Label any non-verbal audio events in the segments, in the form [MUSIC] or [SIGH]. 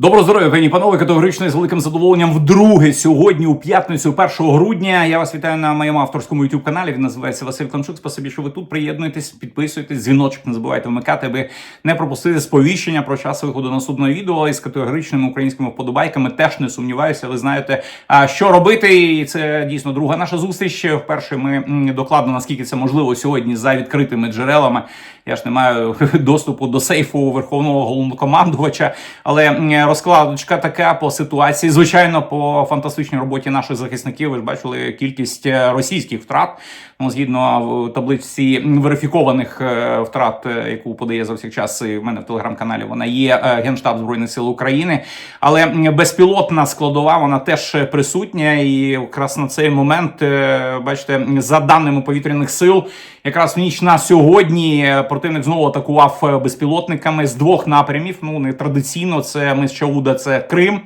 Доброго здоров'я, пані панове, категорично з великим задоволенням вдруге сьогодні, у п'ятницю, 1 грудня. Я вас вітаю на моєму авторському youtube каналі. Він називається Василь Климчук. Спасибі, що ви тут приєднуєтесь, підписуєтесь, дзвіночок не забувайте вмикати, аби не пропустити сповіщення про час виходу наступного відео із категоричними українськими вподобайками. Теж не сумніваюся. Ви знаєте, що робити. І це дійсно друга наша зустріч. Вперше ми докладно, наскільки це можливо сьогодні за відкритими джерелами. Я ж не маю [LAUGHS] доступу до сейфу верховного головнокомандувача, але розкладочка така по ситуації. Звичайно, по фантастичній роботі наших захисників. Ви ж бачили кількість е, російських втрат. Ну, згідно таблиці верифікованих е, втрат, е, яку подає за всіх час і в мене в телеграм-каналі. Вона є е, Генштаб збройних сил України, але безпілотна складова вона теж присутня. І якраз на цей момент, бачите, за даними повітряних сил, якраз в ніч на сьогодні противник знову атакував безпілотниками з двох напрямів. Ну не традиційно це ми з Чауда, це Крим.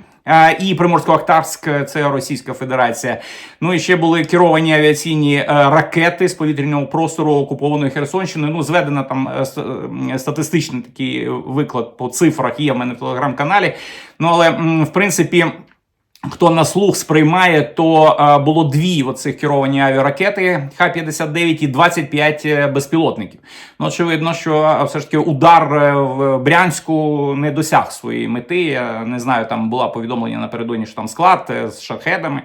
І Приморсько-Ахтарськ це Російська Федерація. Ну і ще були керовані авіаційні е, ракети з повітряного простору окупованої Херсонщини. Ну, зведена там е, е, статистичний такий виклад по цифрах є в мене в телеграм-каналі. Ну але в принципі. Хто на слух сприймає, то е, було дві оцих керовані авіаракети Х-59 і 25 е, безпілотників. Ну, очевидно, що е, все ж таки удар в Брянську не досяг своєї мети. Я не знаю, там була повідомлення напередодні, що там склад з шахедами.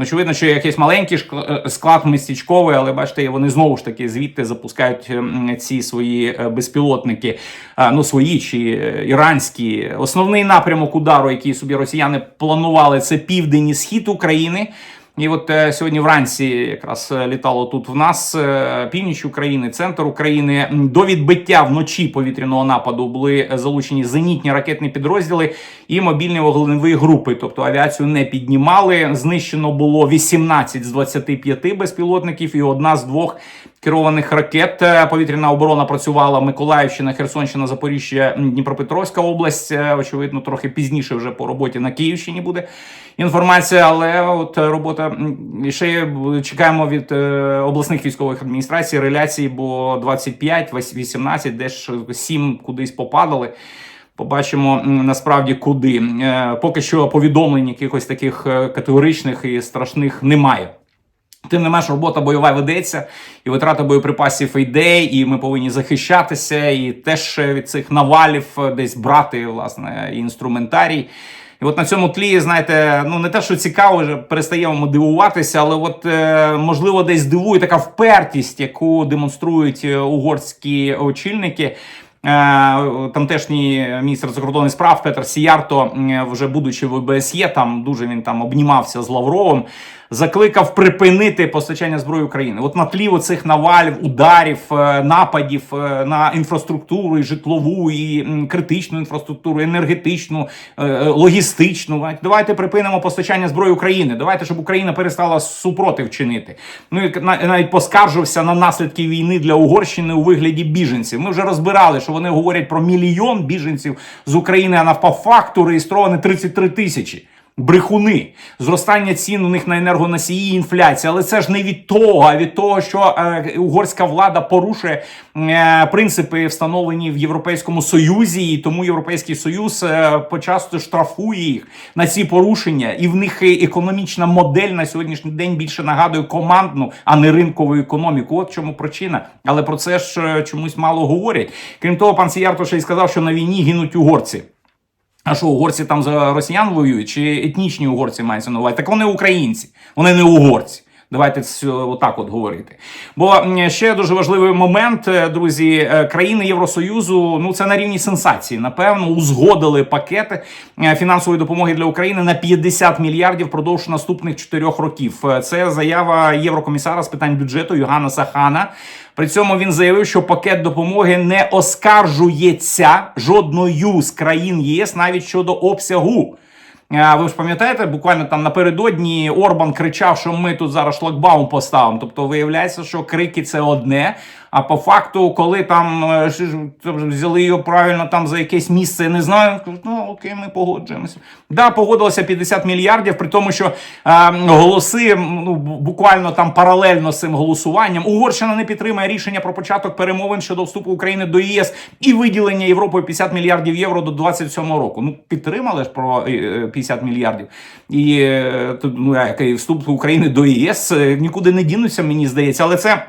Ну, очевидно, що якийсь маленький е, склад містечковий, але бачите, вони знову ж таки звідти запускають ем, ці свої е, безпілотники, ну свої чи е, іранські. Основний напрямок удару, який собі росіяни планували, це південь і схід України. І от е, сьогодні вранці якраз е, літало тут в нас е, північ України, центр України. До відбиття вночі повітряного нападу були залучені зенітні ракетні підрозділи і мобільні вогневі групи. Тобто авіацію не піднімали. Знищено було 18 з 25 безпілотників і одна з двох керованих ракет. Е, Повітряна оборона працювала Миколаївщина, Херсонщина, Запоріжжя, Дніпропетровська область. Е, Очевидно, трохи пізніше вже по роботі на Київщині буде інформація. Але от робота ще чекаємо від е, обласних військових адміністрацій реляції, бо 25, вось 18, десь 7 кудись попадали. Побачимо насправді куди. Поки що повідомлень якихось таких категоричних і страшних немає. Тим не менш, робота бойова ведеться, і витрата боєприпасів йде, і ми повинні захищатися, і теж від цих навалів е, десь брати власне інструментарій. І от на цьому тлі, знаєте, ну не те, що цікаво, вже перестаємо дивуватися, але от е, можливо десь дивує така впертість, яку демонструють е, угорські очільники. Тамтешній міністр закордонних справ Петр Сіярто, вже будучи в ОБСЄ, там дуже він там обнімався з Лавровим, закликав припинити постачання зброї України. От на тлі оцих навалів, ударів, е, нападів е, на інфраструктуру, і житлову, і критичну інфраструктуру, енергетичну, е, логістичну. Давайте- припинимо постачання зброї України. Давайте, щоб Україна перестала супротив чинити. Ну і на- навіть поскаржився на наслідки війни для Угорщини у вигляді біженців. Ми вже розбирали, що вони говорять про мільйон біженців з України, а навпа факту реєстровано 33 тисячі. Брехуни, зростання цін у них на енергоносії, інфляція, але це ж не від того, а від того, що е, угорська влада порушує е, принципи, встановлені в Європейському Союзі, і тому Європейський Союз е, почасто штрафує їх на ці порушення, і в них економічна модель на сьогоднішній день більше нагадує командну, а не ринкову економіку. От чому причина. Але про це ж е, чомусь мало говорять. Крім того, пан Сіярто ще й сказав, що на війні гинуть угорці. А що угорці там за росіян воюють? Чи етнічні угорці мається на увазі? Так вони українці, вони не угорці. Давайте отак от говорити. Бо ще дуже важливий момент, е, друзі, е, країни Євросоюзу, ну це на рівні сенсації. Напевно, узгодили пакети е, фінансової допомоги для України на 50 мільярдів впродовж наступних 4 років. Це заява єврокомісара з питань бюджету Йоганнеса Хана. При цьому він заявив, що пакет допомоги не оскаржується жодною з країн ЄС навіть щодо обсягу. Ви ж пам'ятаєте, буквально там напередодні Орбан кричав, що ми тут зараз шлагбаум поставимо. Тобто виявляється, що крики це одне, А по факту, коли там е, взяли його правильно там за якесь місце, не знаю, кажуть, ну окей, ми погоджуємося. Да, погодилося 50 мільярдів, при тому, що е, голоси ну, буквально там паралельно з цим голосуванням. Угорщина не підтримує рішення про початок перемовин щодо вступу України до ЄС і виділення Європою 50 мільярдів євро до 27 року. Ну підтримали ж про е, е, 50 мільярдів. І е, ну як і вступ України до ЄС е, нікуди не дінуться, мені здається, але це.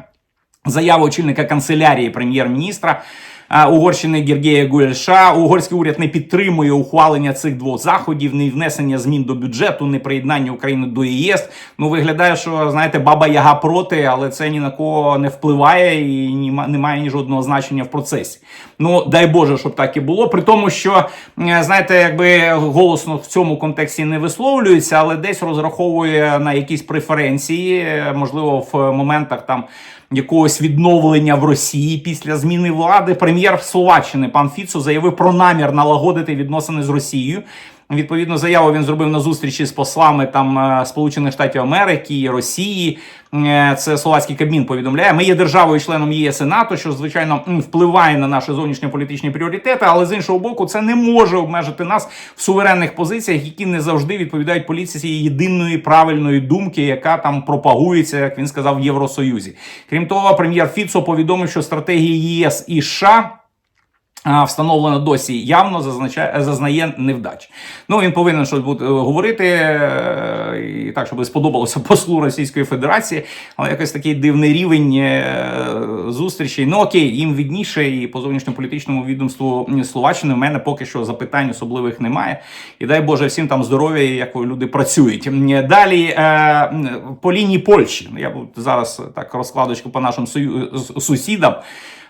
Заява очільника канцелярії прем'єр-міністра Угорщини Гергея Гуельша. Угорський уряд не підтримує ухвалення цих двох заходів, не внесення змін до бюджету, не приєднання України до ЄС. Ну виглядає, що знаєте, баба Яга проти, але це ні на кого не впливає і не має ні жодного значення в процесі. Ну дай Боже, щоб так і було. При тому, що знаєте, якби голосно в цьому контексті не висловлюється, але десь розраховує на якісь преференції, можливо, в моментах там якогось відновлення в Росії після зміни влади. Прем'єр Словаччини пан Фіцо заявив про намір налагодити відносини з Росією. Відповідно, заяву він зробив на зустрічі з послами там е, Сполучених Штатів Америки, Росії. Е, Це словацький Кабмін повідомляє. Ми є державою членом ЄС і НАТО, що звичайно впливає на наші зовнішньополітичні пріоритети, але з іншого боку, це не може обмежити нас в суверенних позиціях, які не завжди відповідають політиці єдиної правильної думки, яка там пропагується, як він сказав, в Євросоюзі. Крім того, прем'єр Фіцо повідомив, що стратегії ЄС і США а, встановлена досі явно зазначає, зазнає невдач. Ну він повинен щось буде е, говорити е, і так, щоб сподобалося [LAUGHS] послу Російської Федерації, але якось такий дивний рівень е, зустрічей. Ну окей, їм відніше, і по зовнішньополітичному відомству Словаччини в мене поки що запитань особливих немає. І дай Боже всім там здоров'я, як люди працюють. Далі по лінії Польщі. Я зараз так розкладочку по нашим сусідам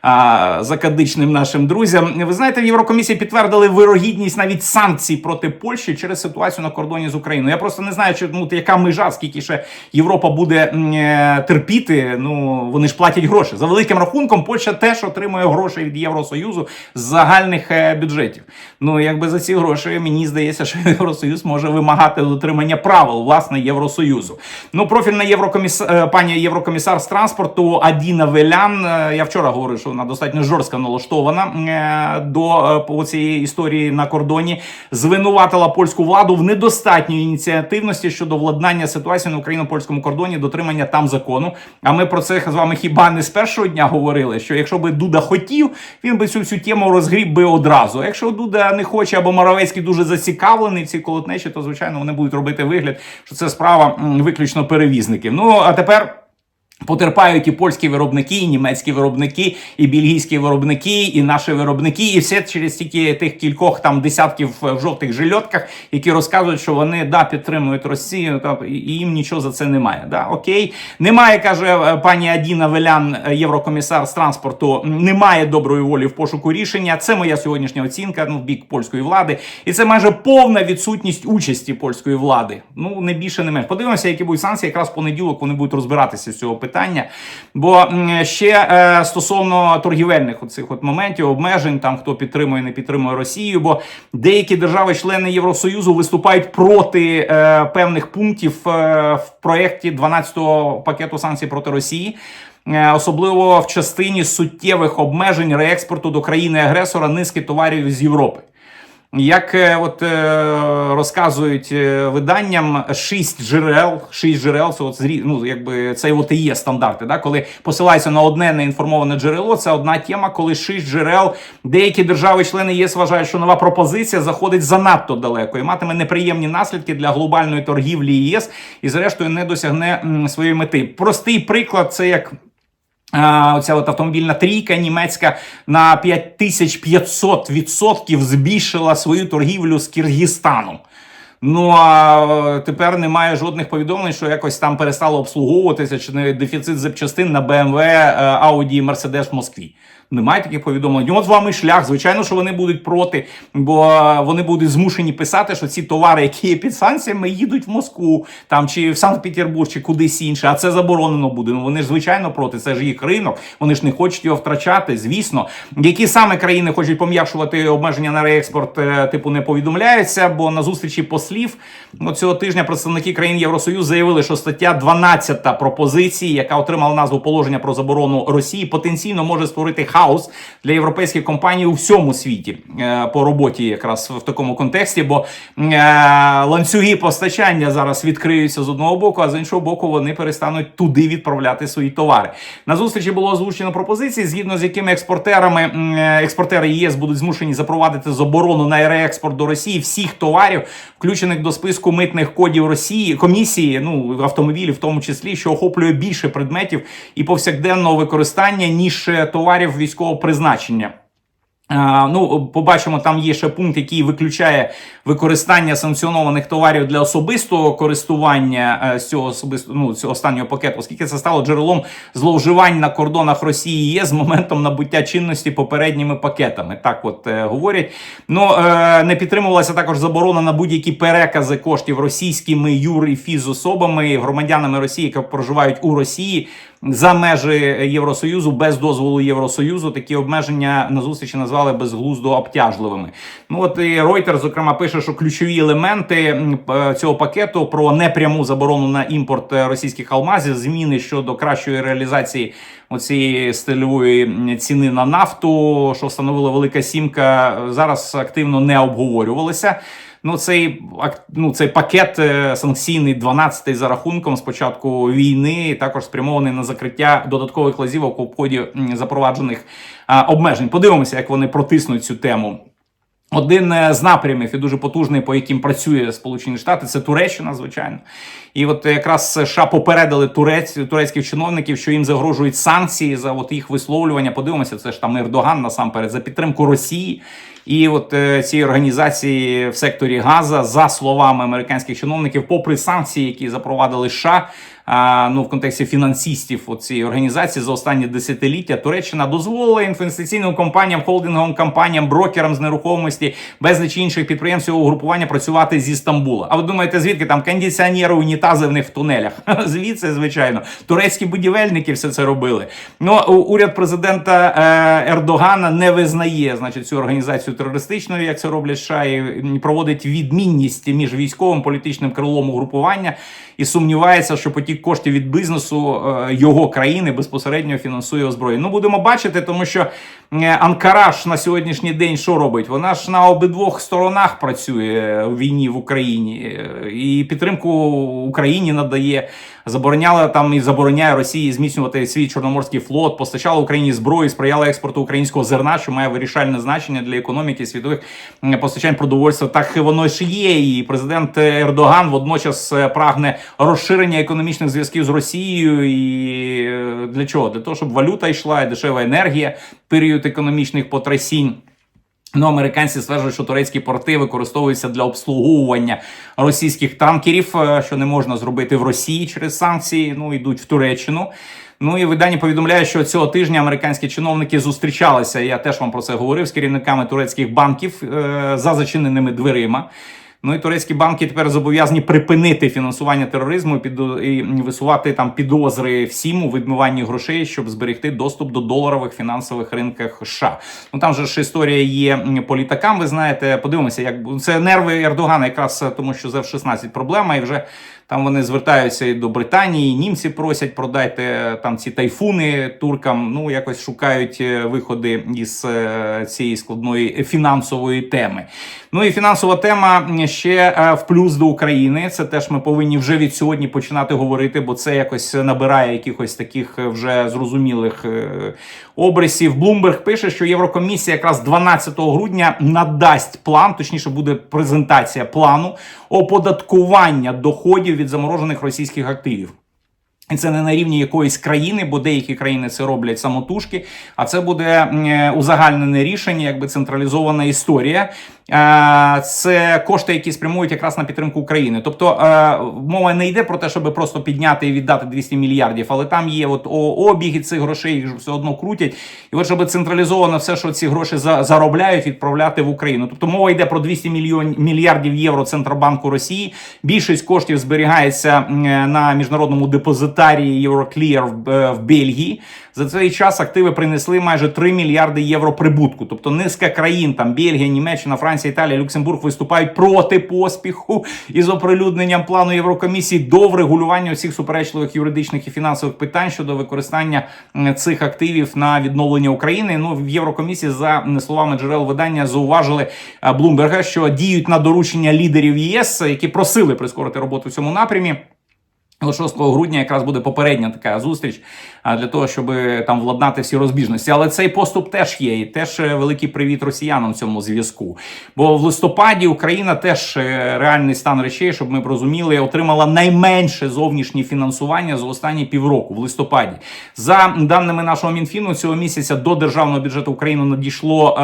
а, закадичним нашим друзям. Ви знаєте, в Єврокомісії підтвердили вирогідність навіть санкцій проти Польщі через ситуацію на кордоні з Україною. Я просто не знаю, чи ну яка межа, скільки ще Європа буде е, терпіти. Ну вони ж платять гроші. За великим рахунком, Польща теж отримує гроші від Євросоюзу з загальних е, бюджетів. Ну якби за ці гроші мені здається, що [LAUGHS] Євросоюз може вимагати дотримання правил власне Євросоюзу. Ну, профільна єврокомісар пані єврокомісар з транспорту Адіна Велян. е, Я вчора говорив, що вона достатньо жорстко налаштована е, до е, цієї історії на кордоні. Звинуватила польську владу в недостатньої ініціативності щодо владнання ситуації на україно-польському кордоні, дотримання там закону. А ми про це з вами хіба не з першого дня говорили? Що якщо би Дуда хотів, він би цю всю тему розгріб би одразу. Якщо Дуда не хоче або Моровецький дуже зацікавлений в цій колотнечі, то звичайно вони будуть робити вигляд, що це справа виключно перевізників. Ну а тепер. Потерпають і польські виробники, і німецькі виробники, і бельгійські виробники, і наші виробники, і все через тільки тих кількох там десятків в жовтих жильотках, які розказують, що вони да підтримують Росію, та і їм нічого за це немає. Да, окей, немає, каже е, пані Адіна Велян, е, єврокомісар з транспорту. Немає доброї волі в пошуку рішення. Це моя сьогоднішня оцінка. Ну, в бік польської влади, і це майже повна відсутність участі польської влади. Ну не більше, не менше. Подивимося, які будуть санкції. Якраз в понеділок вони будуть розбиратися з цього питання. Бо ще е, стосовно торгівельних оцих от моментів, обмежень, там хто підтримує, не підтримує Росію, бо деякі держави-члени Євросоюзу виступають проти е, певних пунктів е, в проєкті 12-го пакету санкцій проти Росії. Е, Особливо в частині суттєвих обмежень реекспорту до країни-агресора низки товарів з Європи. Як е, от е, розказують е, виданням, шість джерел, шість джерел, це от ну, якби це от і є стандарти. Да? Коли посилається на одне неінформоване джерело, це одна тема, коли шість джерел, деякі держави-члени ЄС вважають, що нова пропозиція заходить занадто далеко і матиме неприємні наслідки для глобальної торгівлі ЄС і, зрештою, не досягне своєї мети. Простий приклад, це як. Оця от автомобільна трійка німецька на 5500% збільшила свою торгівлю з Киргизстаном. Ну а тепер немає жодних повідомлень, що якось там перестало обслуговуватися чи не дефіцит запчастин на BMW, е, Audi і Mercedes в Москві. Немає таких повідомлень. От вам і шлях. Звичайно, що вони будуть проти, бо вони будуть змушені писати, що ці товари, які є під санкціями, їдуть в Москву там чи в Санкт-Петербург, чи кудись інше. А це заборонено буде. Ну вони ж звичайно проти. Це ж їх ринок. Вони ж не хочуть його втрачати. Звісно, які саме країни хочуть пом'якшувати обмеження на реекспорт, е, типу не повідомляються. Бо на зустрічі послів ну, цього тижня представники країн Євросоюзу заявили, що стаття 12 пропозиції, яка отримала назву положення про заборону Росії, потенційно може створити хаос для європейських компаній у всьому світі е, по роботі, якраз в такому контексті, бо е, ланцюги постачання зараз відкриються з одного боку, а з іншого боку, вони перестануть туди відправляти свої товари. На зустрічі було озвучено пропозиції, згідно з якими експортерами е, експортери ЄС будуть змушені запровадити заборону на реекспорт до Росії всіх товарів, включених до списку митних кодів Росії комісії, ну автомобілів, в тому числі, що охоплює більше предметів і повсякденного використання ніж товарів військового призначення. Ну, побачимо, там є ще пункт, який виключає використання санкціонованих товарів для особистого користування е, з цього особисто ну, цього останнього пакету, оскільки це стало джерелом зловживань на кордонах Росії є з моментом набуття чинності попередніми пакетами. Так, от е, говорять. Ну е, не підтримувалася також заборона на будь-які перекази коштів російськими юр і фізособами, громадянами Росії, які проживають у Росії. За межі Євросоюзу без дозволу Євросоюзу такі обмеження на зустрічі назвали безглуздо обтяжливими. Ну от і Reuters, зокрема, пише, що ключові елементи цього пакету про непряму заборону на імпорт російських алмазів, зміни щодо кращої реалізації оцієї стильової ціни на нафту, що встановила велика сімка, зараз активно не обговорювалися. Ну, цей ну, цей пакет е, санкційний 12-й за рахунком з початку війни, також спрямований на закриття додаткових лазівок у ході запроваджених обмежень. Подивимося, як вони протиснуть цю тему. Один е, з напрямів і дуже потужний, по яким працює Сполучені Штати, це Туреччина, звичайно. І от якраз США попередили турець, турецьких чиновників, що їм загрожують санкції за от їх висловлювання. Подивимося, це ж там Ердоган насамперед за підтримку Росії. І от е, цієї організації в секторі Газа, за словами американських чиновників, попри санкції, які запровадили США, ну в контексті фінансистів от цієї організації за останні десятиліття Туреччина дозволила інвестиційним компаніям, холдинговим компаніям, брокерам з нерухомості, безліч інших підприємств цього угрупування працювати зі Стамбула. А ви думаєте, звідки там кондиціонери, унітази в них в тунелях? [LAUGHS] Звідси, звичайно, турецькі будівельники все це робили. Ну уряд президента е, Ердогана не визнає, значить, цю організацію терористичною, як це роблять США, і проводить відмінність між військовим політичним крилом угрупування і сумнівається, що потік коштів від бізнесу е, його країни безпосередньо фінансує озброєння. Ну будемо бачити, тому що е, Анкара ж на сьогоднішній день що робить? Вона ж на обидвох сторонах працює у війні в Україні е, і підтримку Україні надає. Забороняла там і забороняє Росії зміцнювати свій чорноморський флот, постачала Україні зброю, сприяла експорту українського зерна, що має вирішальне значення для економіки світових постачань продовольства. Так воно ж є. І президент Ердоган водночас е, прагне розширення економічних зв'язків з Росією. І е, для чого? Для того, щоб валюта йшла, і дешева енергія, період економічних потрясінь. Ну, американці стверджують, що турецькі порти використовуються для обслуговування російських танкерів, е, що не можна зробити в Росії через санкції. Ну йдуть в Туреччину. Ну і видання повідомляє, що цього тижня американські чиновники зустрічалися. Я теж вам про це говорив з керівниками турецьких банків е, за зачиненими дверима. Ну і турецькі банки тепер зобов'язані припинити фінансування тероризму і під... і висувати там підозри всім у відмиванні грошей, щоб зберегти доступ до доларових фінансових ринках США. Ну там же ж історія є по літакам. Ви знаєте, подивимося, як це нерви Ердогана, якраз тому, що з F-16 проблема, і вже там вони звертаються і до Британії, і німці просять продайте там ці тайфуни туркам. Ну якось шукають е, виходи із е, цієї складної фінансової теми. Ну і фінансова тема ще е, в плюс до України. Це теж ми повинні вже від сьогодні починати говорити, бо це якось набирає якихось таких вже зрозумілих обрисів. Блумберг пише, що Єврокомісія якраз 12 грудня надасть план, точніше буде презентація плану оподаткування доходів від заморожених російських активів. І це не на рівні якоїсь країни, бо деякі країни це роблять самотужки. А це буде е, узагальнене рішення, якби централізована історія. Е, Це кошти, які спрямують якраз на підтримку України. Тобто е, мова не йде про те, щоб просто підняти і віддати 200 мільярдів, але там є от обіги цих грошей, їх все одно крутять. І от щоб централізовано все, що ці гроші заробляють, відправляти в Україну. Тобто мова йде про 200 мільйон мільярдів євро Центробанку Росії. Більшість коштів зберігається на міжнародному депозитарії Euroclear в, е, в Бельгії. За цей час активи принесли майже 3 мільярди євро прибутку. Тобто низка країн, там Бельгія, Німеччина, Франція, Італія, Люксембург виступають проти поспіху із оприлюдненням плану Єврокомісії до врегулювання усіх суперечливих юридичних і фінансових питань щодо використання цих активів на відновлення України. Ну в Єврокомісії за словами джерел видання зауважили е, Блумберга, що діють на доручення лідерів ЄС, які просили прискорити роботу в цьому напрямі. От 6 грудня якраз буде попередня така зустріч для того, щоб там владнати всі розбіжності. Але цей поступ теж є, і теж е, великий привіт росіянам в цьому зв'язку. Бо в листопаді Україна теж е, реальний стан речей, щоб ми б розуміли, отримала найменше зовнішнє фінансування за останні півроку в листопаді. За даними нашого мінфіну, цього місяця до державного бюджету України надійшло е,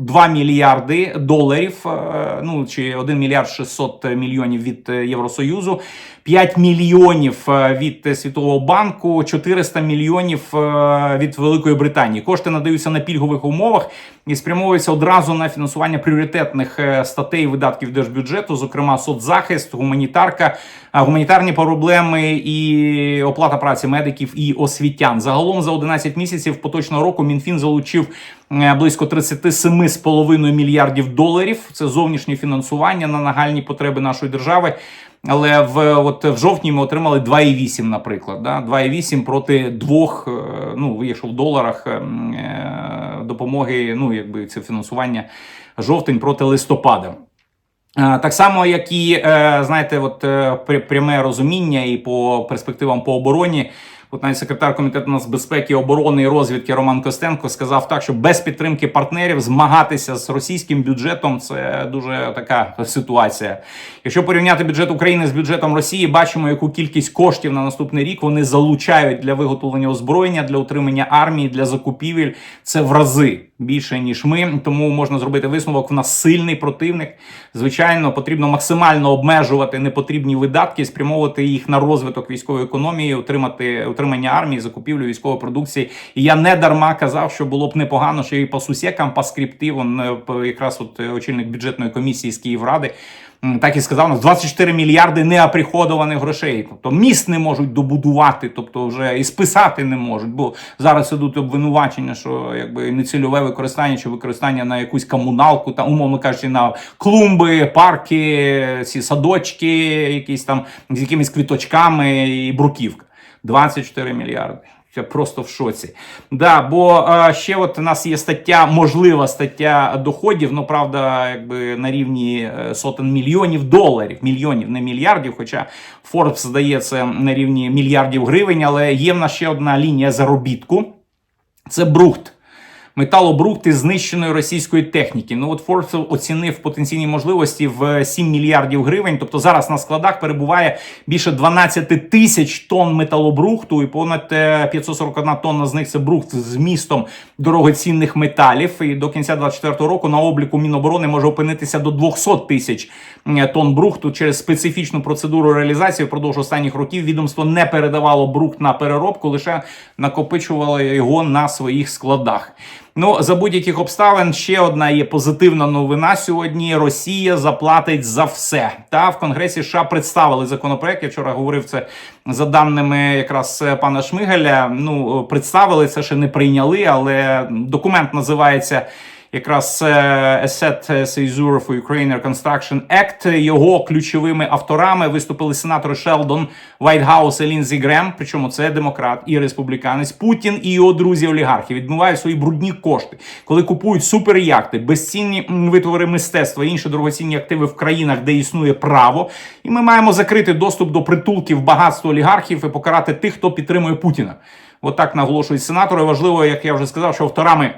2 мільярди доларів. Е, ну чи 1 мільярд 600 мільйонів від е, Євросоюзу. 5 мільйонів від Світового банку, 400 мільйонів е, від Великої Британії. Кошти надаються на пільгових умовах і спрямовуються одразу на фінансування пріоритетних е, статей видатків держбюджету, зокрема соцзахист, гуманітарка, е, гуманітарні проблеми і оплата праці медиків і освітян. Загалом за 11 місяців поточного року Мінфін залучив близько 37,5 мільярдів доларів. Це зовнішнє фінансування на нагальні потреби нашої держави. Але в от в жовтні ми отримали 2,8, наприклад. Да? 2,8 проти 2, е, ну якщо в доларах ем, е, допомоги, ну якби це фінансування жовтень проти листопада. Е, Так само, як і е, знаєте, от е, пряме розуміння і по перспективам по обороні. От навіть секретар комітету нацбезпеки, оборони і розвідки Роман Костенко сказав так, що без підтримки партнерів змагатися з російським бюджетом це дуже така ситуація. Якщо порівняти бюджет України з бюджетом Росії, бачимо, яку кількість коштів на наступний рік вони залучають для виготовлення озброєння, для утримання армії, для закупівель. Це в рази більше ніж ми. Тому можна зробити висновок. В нас сильний противник. Звичайно, потрібно максимально обмежувати непотрібні видатки, спрямовувати їх на розвиток військової економії, утримати утримання армії, закупівлю військової продукції. І я не дарма казав, що було б непогано, що і по сусекам, по скрипти, он е, якраз от е, очільник бюджетної комісії з Київради. Так і сказав, нас 24 мільярди неоприходованих грошей. Тобто міст не можуть добудувати, тобто вже і списати не можуть. Бо зараз ідуть обвинувачення, що якби нецільове використання чи використання на якусь комуналку, там, умовно кажучи, на клумби, парки, ці садочки, якісь там з якимись квіточками і бруківка. 24 мільярди. Я просто в шоці. Да, бо е, ще от у нас є стаття, можлива стаття доходів, ну правда, якби на рівні е, сотень мільйонів доларів, мільйонів, не мільярдів. Хоча Forbes здається на рівні мільярдів гривень, але є в нас ще одна лінія заробітку. Це брухт. Металобрухт із знищеної російської техніки. Ну от Forbes оцінив потенційні можливості в 7 мільярдів гривень. Тобто зараз на складах перебуває більше 12 тисяч тонн металобрухту, і понад е, 541 тонна з них це брухт з містом дорогоцінних металів. І до кінця 2024 року на обліку Міноборони може опинитися до 200 тисяч е, тонн брухту через специфічну процедуру реалізації. Впродовж останніх років відомство не передавало брухт на переробку, лише накопичувало його на своїх складах. Ну, за будь-яких обставин ще одна є позитивна новина сьогодні. Росія заплатить за все. Та в Конгресі США представили законопроект. Я вчора говорив це за даними якраз е, пана Шмигаля. Ну представили це ще не прийняли, але документ називається. Якраз Asset Seizure for Ukraine Reconstruction Act. Його ключовими авторами виступили сенатори Шелдон, Вайтгаус і Лінзі Грем. Причому це демократ і республіканець. Путін і його друзі олігархи відмивають свої брудні кошти, коли купують суперяхти, безцінні витвори мистецтва інші дорогоцінні активи в країнах, де існує право. І ми маємо закрити доступ до притулків багатства олігархів і покарати тих, хто підтримує Путіна. Отак наголошують сенатори. Важливо, як я вже сказав, що авторами.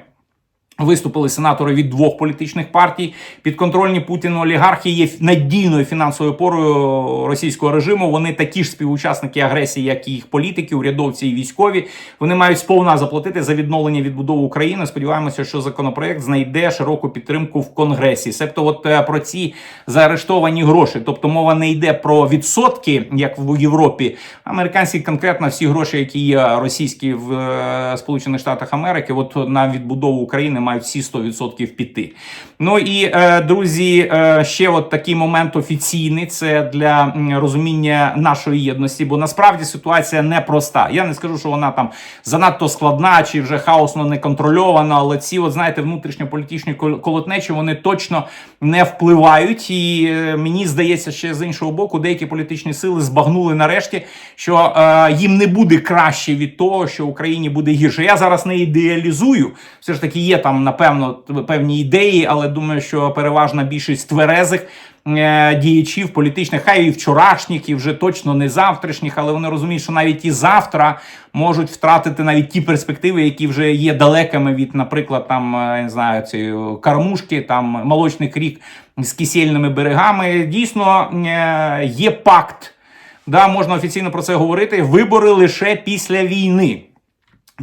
Виступили сенатори від двох політичних партій. Підконтрольні Путіну олігархи є надійною фінансовою опорою російського режиму. Вони такі ж співучасники агресії, як і їх політики, урядовці і військові. Вони мають сповна заплатити за відновлення відбудови України. Сподіваємося, що законопроект знайде широку підтримку в Конгресі. Себто, от е, про ці заарештовані гроші. Тобто мова не йде про відсотки, як в Європі. Американські конкретно всі гроші, які є російські в е, Сполучених Штатах Америки, от на відбудову України мають всі 100% піти. Ну і е, друзі, е, ще от такий момент офіційний. Це для розуміння нашої єдності, бо насправді ситуація непроста. Я не скажу, що вона там занадто складна чи вже хаосно не контрольована, але ці, от знаєте, внутрішньополітичні колотнечі вони точно не впливають. І е, мені здається, ще з іншого боку, деякі політичні сили збагнули нарешті, що їм не буде краще від того, що Україні буде гірше. Я зараз не ідеалізую. Все ж таки є там, напевно, певні ідеї, але думаю, що переважна більшість тверезих. е, Діячів політичних, хай і вчорашніх, і вже точно не завтрашніх, але вони розуміють, що навіть і завтра можуть втратити навіть ті перспективи, які вже є далекими від, наприклад, там е, не знаю, цієї кормушки, там молочний крік з кисельними берегами. Дійсно е, є пакт. Да, можна офіційно про це говорити. Вибори лише після війни.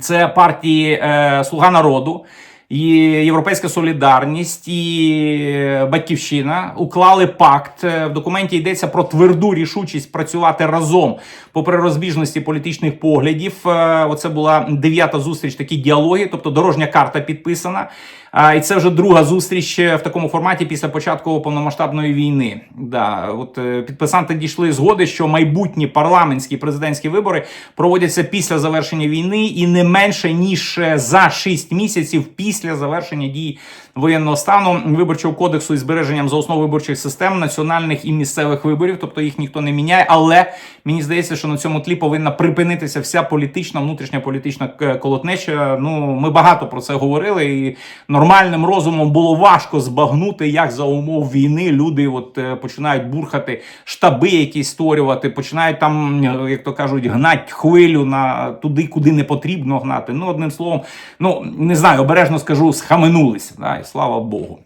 Це партії е, Слуга народу, і Європейська Солідарність і Батьківщина уклали пакт. Е, В документі йдеться про тверду рішучість працювати разом, попри розбіжності політичних поглядів. Е, Оце була дев'ята зустріч, такі діалоги, тобто дорожня карта підписана. А, і це вже друга зустріч е, в такому форматі після початку повномасштабної війни. Да, от е, підписанти дійшли згоди, що майбутні парламентські президентські вибори проводяться після завершення війни і не менше ніж е, за 6 місяців після завершення дій воєнного стану виборчого кодексу із збереженням за основу виборчих систем національних і місцевих виборів. Тобто їх ніхто не міняє. Але мені здається, що на цьому тлі повинна припинитися вся політична, внутрішня політична колотнеча. Ну ми багато про це говорили, і нормальним розумом було важко збагнути, як за умов війни люди от е, починають бурхати штаби, якісь створювати, починають там, як то кажуть, гнать хвилю на туди, куди не потрібно гнати. Ну, одним словом, ну не знаю, обережно скажу, схаменулися. Да, і слава Богу.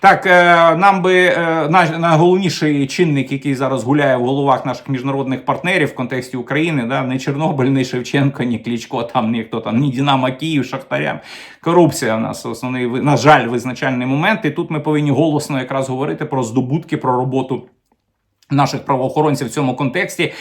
Так, е, нам би е, найголовніший чинник, який зараз гуляє в головах наших міжнародних партнерів в контексті України, да, не Чорнобиль, не Шевченко, ні Клічко, там ні хто там, ні Дінамо Київ, Шахтарям. Корупція у нас основний на жаль, визначальний момент. І тут ми повинні голосно якраз говорити про здобутки, про роботу. Наших правоохоронців в цьому контексті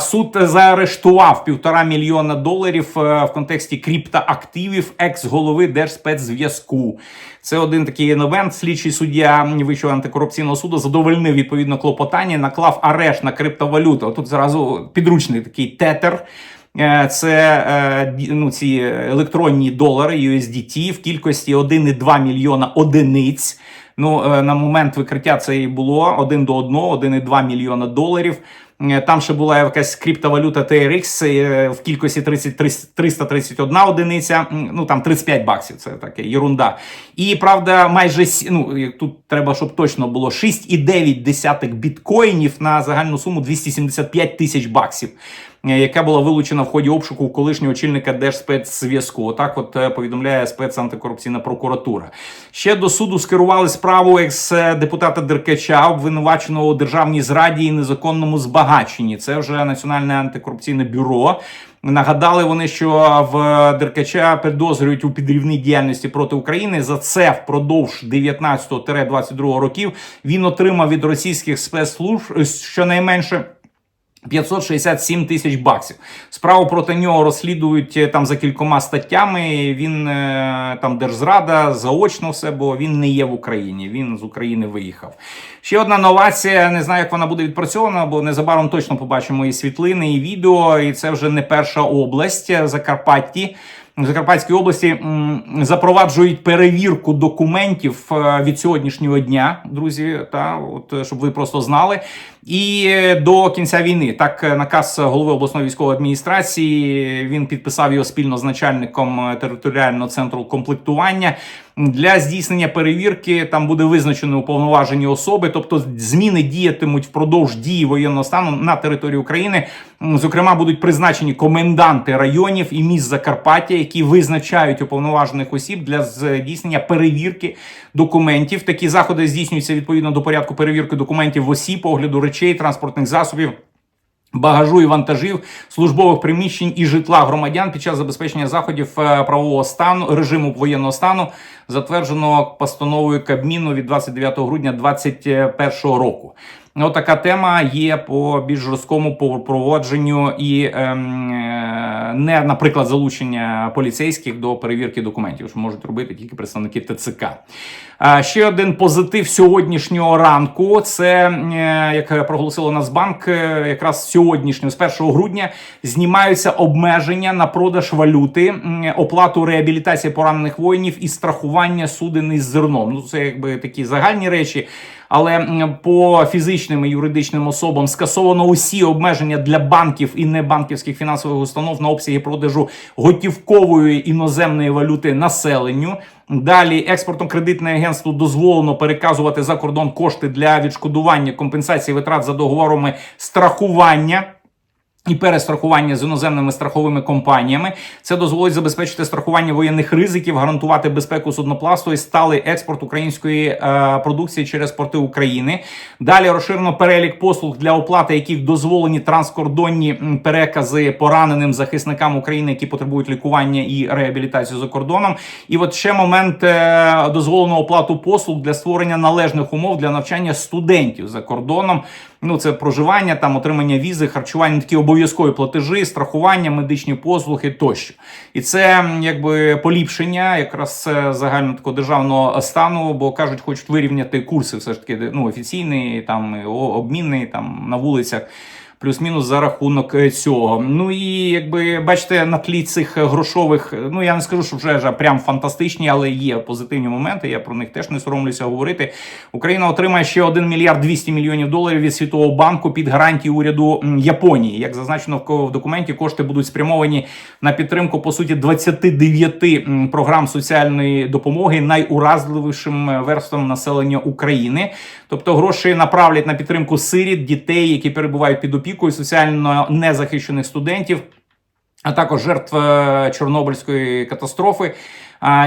суд заарештував півтора мільйона доларів е, в контексті криптоактивів екс-голови Держспецзв'язку. Це один такий евент. Слідчий суддя Вищого антикорупційного суду задовольнив відповідно клопотання, наклав арешт на криптовалюту. Тут зразу підручний такий тетер. Е, Це е, ну, ці електронні долари USDT в кількості 1,2 мільйона одиниць. Ну, е, на момент викриття це і було 1 до 1, 1,2 мільйона доларів. Е, Там ще була якась криптовалюта TRX е, в кількості 30, 331 одиниця, ну там 35 баксів, це таке єрунда. І правда, майже ну тут треба, щоб точно було 6,9 біткоїнів на загальну суму 275 тисяч баксів. Е, Яка була вилучена в ході обшуку колишнього очільника Держспецзв'язку. Отак, от е, повідомляє спецантикорупційна прокуратура. Ще до суду скерували справу екс-депутата Деркача, обвинуваченого у державній зраді і незаконному збагаченні. Це вже Національне антикорупційне бюро. Нагадали вони, що в Деркача підозрюють у підрівній діяльності проти України. За це впродовж 19-22 років він отримав від російських спецслужб щонайменше 567 тисяч баксів. Справу проти нього розслідують е, там за кількома статтями. Він е, там держзрада заочно все, бо він не є в Україні. Він з України виїхав. Ще одна новація. Не знаю, як вона буде відпрацьована, бо незабаром точно побачимо і світлини, і відео. І це вже не перша область е, Закарпатті. В Закарпатській області запроваджують перевірку документів від сьогоднішнього дня, друзі. Та от щоб ви просто знали. І е, до кінця війни так е, наказ голови обласної військової адміністрації він підписав його спільно з начальником е, територіального центру комплектування. Для здійснення перевірки там буде визначено уповноважені особи, тобто зміни діятимуть впродовж дії воєнного стану на території України. Зокрема, будуть призначені коменданти районів і міст Закарпаття, які визначають уповноважених осіб для здійснення перевірки документів. Такі заходи здійснюються відповідно до порядку перевірки документів осіб, огляду речей, транспортних засобів. Багажу і вантажів, службових приміщень і житла громадян під час забезпечення заходів е, правового стану режиму воєнного стану, затвердженого постановою Кабміну від 29 грудня 2021 року. Отака тема є по більш жорсткому проводженню і ем, е, не, наприклад, залучення поліцейських до перевірки документів, що можуть робити тільки представники ТЦК. А ще один позитив сьогоднішнього ранку. Це е, як проголосило Нацбанк, е, якраз сьогоднішнього, з 1 грудня, знімаються обмеження на продаж валюти, оплату реабілітації поранених воїнів і страхування суден із зерном. Ну це якби такі загальні речі. Але по фізичним і юридичним особам скасовано усі обмеження для банків і небанківських фінансових установ на обсяги продажу готівкової іноземної валюти населенню. Далі експортно-кредитне агентство дозволено переказувати за кордон кошти для відшкодування компенсації витрат за договорами страхування. І перестрахування з іноземними страховими компаніями це дозволить забезпечити страхування воєнних ризиків, гарантувати безпеку суднопласту і сталий експорт української е, продукції через порти України. Далі розширено перелік послуг для оплати, яких дозволені транскордонні перекази пораненим захисникам України, які потребують лікування і реабілітацію за кордоном. І от ще момент е, дозволено оплату послуг для створення належних умов для навчання студентів за кордоном. Ну, це проживання, там отримання візи, харчування, такі обов'язкові платежі, страхування, медичні послуги тощо. І це якби поліпшення якраз е, загально такого державного стану, бо кажуть, хочуть вирівняти курси, все ж таки, ну, офіційний, там обмінний, там на вулицях. Плюс-мінус за рахунок е, цього. Ну і якби бачите, на тлі цих грошових, е, ну я не скажу, що вже прям фантастичні, але є позитивні моменти. Я про них теж не соромлюся говорити. Україна отримає ще 1 мільярд 200 мільйонів доларів від Світового банку під гарантії уряду Японії. Як зазначено в документі, кошти будуть спрямовані на підтримку по суті 29 програм соціальної допомоги найуразливішим е, верствам населення України. Тобто гроші направлять на підтримку сиріт, дітей, які перебувають під опікою, соціально незахищених студентів, а також жертв е, Чорнобильської катастрофи.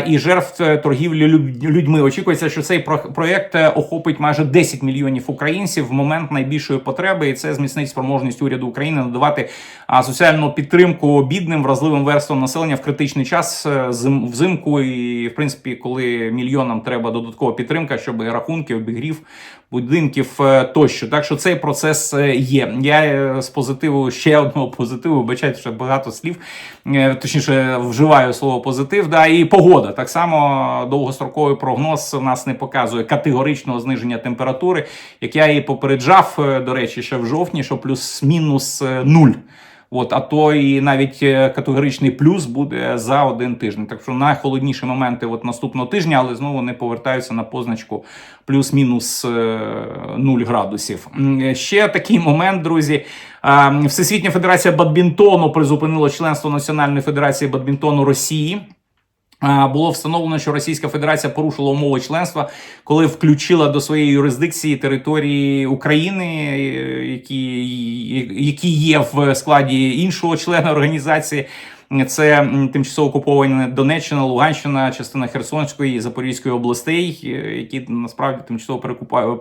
І жертв е, торгівлі людьми очікується, що цей проєкт е, охопить майже 10 мільйонів українців в момент найбільшої потреби, і це зміцнить спроможність уряду України надавати соціальну підтримку бідним вразливим верствам населення в критичний час взимку. І в принципі, коли мільйонам треба додаткова підтримка, щоб рахунки, обігрів будинків е, тощо. Так що цей процес е, є. Я е, з позитиву ще одного позитиву, вибачайте, що багато слів, точніше, вживаю слово позитив. Да, і погода. Так само довгостроковий прогноз у нас не показує категоричного зниження температури, як я і попереджав, до речі, ще в жовтні, що плюс-мінус нуль. От, а то і навіть е, категоричний плюс буде за один тиждень. Так що найхолодніші моменти от наступного тижня, але знову не повертаються на позначку плюс-мінус е, 0 градусів. Е, Ще такий момент, друзі. Всесвітня Федерація бадмінтону призупинила членство Національної Федерації бадмінтону Росії. Було встановлено, що Російська Федерація порушила умови членства, коли включила до своєї юрисдикції території України, е, які, які є в складі іншого члена організації. Це тимчасово окуповані Донеччина, Луганщина, частина Херсонської і Запорізької областей, е, які насправді тимчасово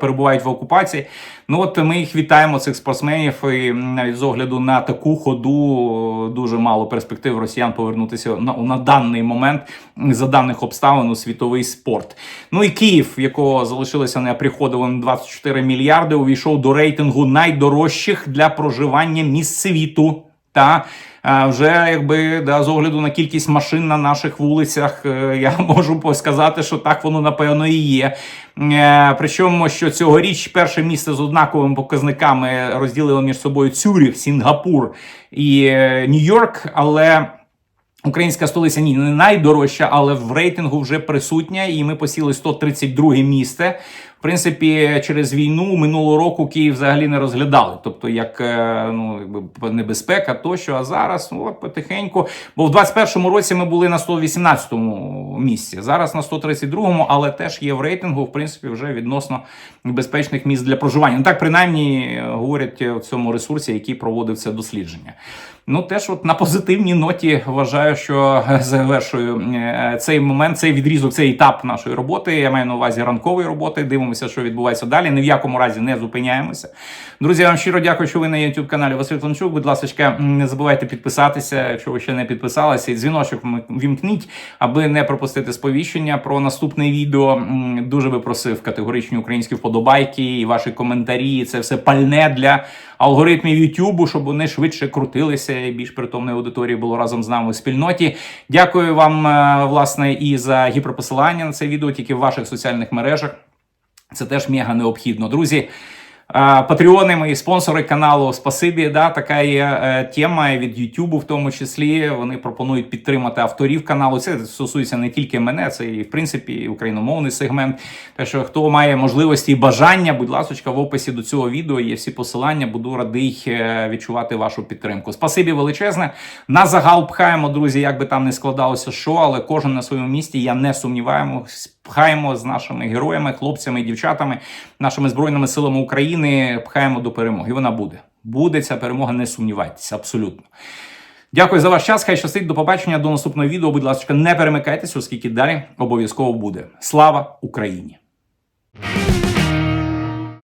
перебувають в окупації. Ну от ми їх вітаємо, цих спортсменів, і навіть з огляду на таку ходу дуже мало перспектив росіян повернутися на, на даний момент за даних обставин у світовий спорт. Ну і Київ, якого залишилося неоприходовим 24 мільярди, увійшов до рейтингу найдорожчих для проживання місць світу. Та вже якби да, з огляду на кількість машин на наших вулицях, е, я [LAUGHS] можу сказати, що так воно напевно і є. Е, Причому, що цьогоріч перше місце з однаковими показниками розділили між собою Цюріх, Сінгапур і е, Нью-Йорк, але. Українська столиця ні, не найдорожча, але в рейтингу вже присутня, і ми посіли 132 місце. Принципі, через війну минулого року Київ взагалі не розглядали. Тобто, як е, ну, небезпека тощо. А зараз ну, от потихеньку. Бо в 21-му році ми були на 118-му місці. Зараз на 132-му, але теж є в рейтингу, в принципі, вже відносно безпечних місць для проживання. Ну так принаймні говорять в цьому ресурсі, який проводив це дослідження. Ну, теж от на позитивній ноті вважаю, що завершую е, цей момент, цей відрізок, цей етап нашої роботи. Я маю на увазі ранкової роботи. Дивимося, що відбувається далі. Ні в якому разі не зупиняємося. Друзі, я вам щиро дякую, що ви на youtube каналі Василь Кланчук. Будь ласка, не забувайте підписатися, якщо ви ще не підписалися, і дзвіночок вімкніть, аби не пропустити сповіщення про наступне відео. Дуже би просив категоричні українські вподобайки і ваші коментарі. Це все пальне для алгоритмів YouTube, щоб вони швидше крутилися і більш притомної аудиторії було разом з нами у спільноті. Дякую вам, е, власне, і за гіперпосилання на це відео тільки в ваших соціальних мережах. Це теж мега необхідно. Друзі, патреони, мої спонсори каналу, спасибі. Да, така є е, тема від YouTube, в тому числі. Вони пропонують підтримати авторів каналу. Це стосується не тільки мене, це і в принципі і україномовний сегмент. Так що, хто має можливості і бажання, будь ласка, в описі до цього відео є всі посилання. Буду радий е, відчувати вашу підтримку. Спасибі величезне. На загал пхаємо, друзі, як би там не складалося, що, але кожен на своєму місці. Я не сумніваємось. Пхаємо з нашими героями, хлопцями і дівчатами, нашими збройними силами України. Пхаємо до перемоги. Вона буде. Буде ця перемога, не сумнівайтеся, абсолютно. Дякую за ваш час. Хай щастить. До побачення. До наступного відео. Будь ласка, не перемикайтеся, оскільки далі обов'язково буде. Слава Україні!